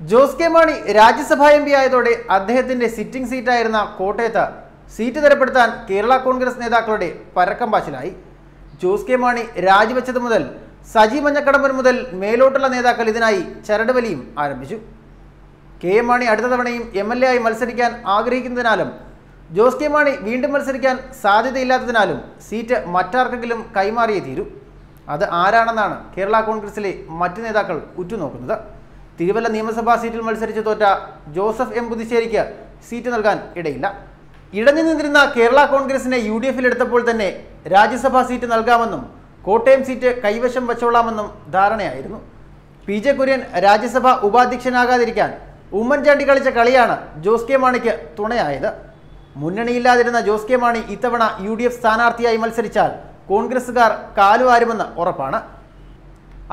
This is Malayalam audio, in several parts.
Jose K Mani Rajya Sabha M P ആയതോടെ അദ്ദേഹത്തിന്റെ സിറ്റിംഗ് സീറ്റായിരുന്ന കോട്ടയത്ത് സീറ്റ് തരപ്പെടുത്താൻ കേരള കോൺഗ്രസ് നേതാക്കളുടെ പരക്കം പാച്ചിലായി. ജോസ് കെ മാണി രാജിവെച്ചത് മുതൽ സജി മഞ്ഞക്കടമ്പൻ മുതൽ മേലോട്ടുള്ള നേതാക്കൾ ഇതിനായി ചരടുവലിയും ആരംഭിച്ചു. കെ എം മാണി അടുത്ത തവണയും എം എൽ എ ആയി മത്സരിക്കാൻ ആഗ്രഹിക്കുന്നതിനാലും ജോസ് കെ മാണി വീണ്ടും മത്സരിക്കാൻ സാധ്യതയില്ലാത്തതിനാലും സീറ്റ് മറ്റാർക്കെങ്കിലും കൈമാറിയേ തീരൂ. അത് ആരാണെന്നാണ് കേരള കോൺഗ്രസിലെ മറ്റ് നേതാക്കൾ ഉറ്റുനോക്കുന്നത്. തിരുവല്ല നിയമസഭാ സീറ്റിൽ മത്സരിച്ച് തോറ്റ ജോസഫ് എം പുതുശ്ശേരിക്ക് സീറ്റ് നൽകാൻ ഇടയില്ല. ഇടഞ്ഞു നിന്നിരുന്ന കേരള കോൺഗ്രസിനെ യു ഡി എഫിലെടുത്തപ്പോൾ തന്നെ രാജ്യസഭാ സീറ്റ് നൽകാമെന്നും കോട്ടയം സീറ്റ് കൈവശം വച്ചോളാമെന്നും ധാരണയായിരുന്നു. പി ജെ കുര്യൻ രാജ്യസഭ ഉപാധ്യക്ഷനാകാതിരിക്കാൻ ഉമ്മൻചാണ്ടി കളിച്ച കളിയാണ് ജോസ് കെ മാണിക്ക് തുണയായത്. മുന്നണിയില്ലാതിരുന്ന ജോസ് കെ മാണി ഇത്തവണ യു ഡി എഫ് സ്ഥാനാർത്ഥിയായി മത്സരിച്ചാൽ കോൺഗ്രസുകാർ കാലുവാരുമെന്ന് ഉറപ്പാണ്.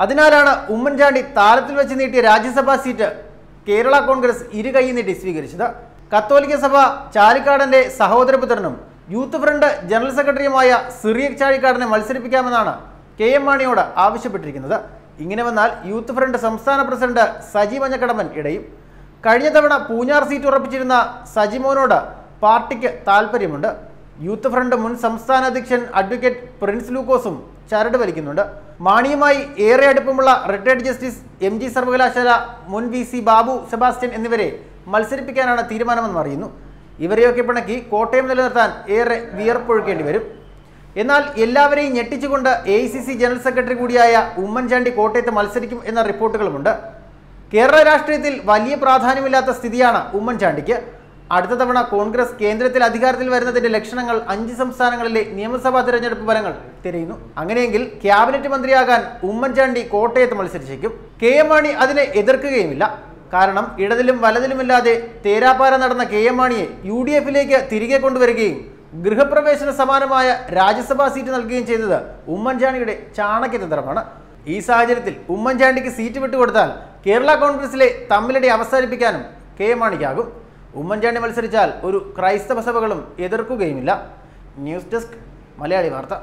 അതിനാലാണ് ഉമ്മൻചാണ്ടി താരത്തിൽ വെച്ച് നീട്ടിയ രാജ്യസഭാ സീറ്റ് കേരള കോൺഗ്രസ് ഇരു കൈ നീട്ടി സ്വീകരിച്ചത്. കത്തോലിക്ക സഭ ചാലിക്കാടന്റെ സഹോദരപുത്രനും യൂത്ത് ഫ്രണ്ട് ജനറൽ സെക്രട്ടറിയുമായ സിറിയക് ചാഴിക്കാടനെ മത്സരിപ്പിക്കാമെന്നാണ് കെ എം മാണിയോട് ആവശ്യപ്പെട്ടിരിക്കുന്നത്. ഇങ്ങനെ വന്നാൽ യൂത്ത് ഫ്രണ്ട് സംസ്ഥാന പ്രസിഡന്റ് സജി മഞ്ഞക്കടമൻ ഇടയും. കഴിഞ്ഞ തവണ പൂഞ്ഞാർ സീറ്റ് ഉറപ്പിച്ചിരുന്ന സജിമോനോട് പാർട്ടിക്ക് താൽപ്പര്യമുണ്ട്. യൂത്ത് ഫ്രണ്ട് മുൻ സംസ്ഥാന അധ്യക്ഷൻ അഡ്വക്കേറ്റ് പ്രിൻസ് ലൂക്കോസും ചരട് വലിക്കുന്നുണ്ട്. മാണിയുമായി ഏറെ അടുപ്പമുള്ള റിട്ടയർഡ് ജസ്റ്റിസ് എം ജി സർവകലാശാല മുൻ വി സി ബാബു സെബാസ്റ്റ്യൻ എന്നിവരെ മത്സരിപ്പിക്കാനാണ് തീരുമാനമെന്ന് അറിയുന്നു. ഇവരെയൊക്കെ പിണക്കി കോട്ടയം നിലനിർത്താൻ ഏറെ വിയർപ്പൊഴുക്കേണ്ടി വരും. എന്നാൽ എല്ലാവരെയും ഞെട്ടിച്ചുകൊണ്ട് എ ജനറൽ സെക്രട്ടറി കൂടിയായ ഉമ്മൻചാണ്ടി കോട്ടയത്ത് മത്സരിക്കും എന്ന റിപ്പോർട്ടുകളുമുണ്ട്. കേരള രാഷ്ട്രീയത്തിൽ വലിയ പ്രാധാന്യമില്ലാത്ത സ്ഥിതിയാണ് ഉമ്മൻചാണ്ടിക്ക്. അടുത്ത തവണ കോൺഗ്രസ് കേന്ദ്രത്തിൽ അധികാരത്തിൽ വരുന്നതിന്റെ ലക്ഷണങ്ങൾ അഞ്ച് സംസ്ഥാനങ്ങളിലെ നിയമസഭാ തിരഞ്ഞെടുപ്പ് ഫലങ്ങൾ തിരയുന്നു. അങ്ങനെയെങ്കിൽ ക്യാബിനറ്റ് മന്ത്രിയാകാൻ ഉമ്മൻചാണ്ടി കോട്ടയത്ത് മത്സരിച്ചേക്കും. കെ എം മാണി അതിനെ എതിർക്കുകയുമില്ല. കാരണം ഇടതിലും വലതിലുമില്ലാതെ തേരാപ്പാര നടന്ന കെ എം മാണിയെ യു ഡി എഫിലേക്ക് തിരികെ കൊണ്ടുവരികയും ഗൃഹപ്രവേശന സമാനമായ രാജ്യസഭാ സീറ്റ് നൽകുകയും ചെയ്തത് ഉമ്മൻചാണ്ടിയുടെ ചാണക്യതന്ത്രമാണ് ഈ സാഹചര്യത്തിൽ ഉമ്മൻചാണ്ടിക്ക് സീറ്റ് വിട്ടുകൊടുത്താൽ കേരള കോൺഗ്രസിലെ തമ്മിലടി അവസാനിപ്പിക്കാനും കെ എം മാണിക്കാകും. ഉമ്മൻചാണ്ടി മത്സരിച്ചാൽ ഒരു ക്രൈസ്തവ സഭകളും എതിർക്കുകയുമില്ല. ന്യൂസ് ഡെസ്ക് മലയാളി വാർത്ത.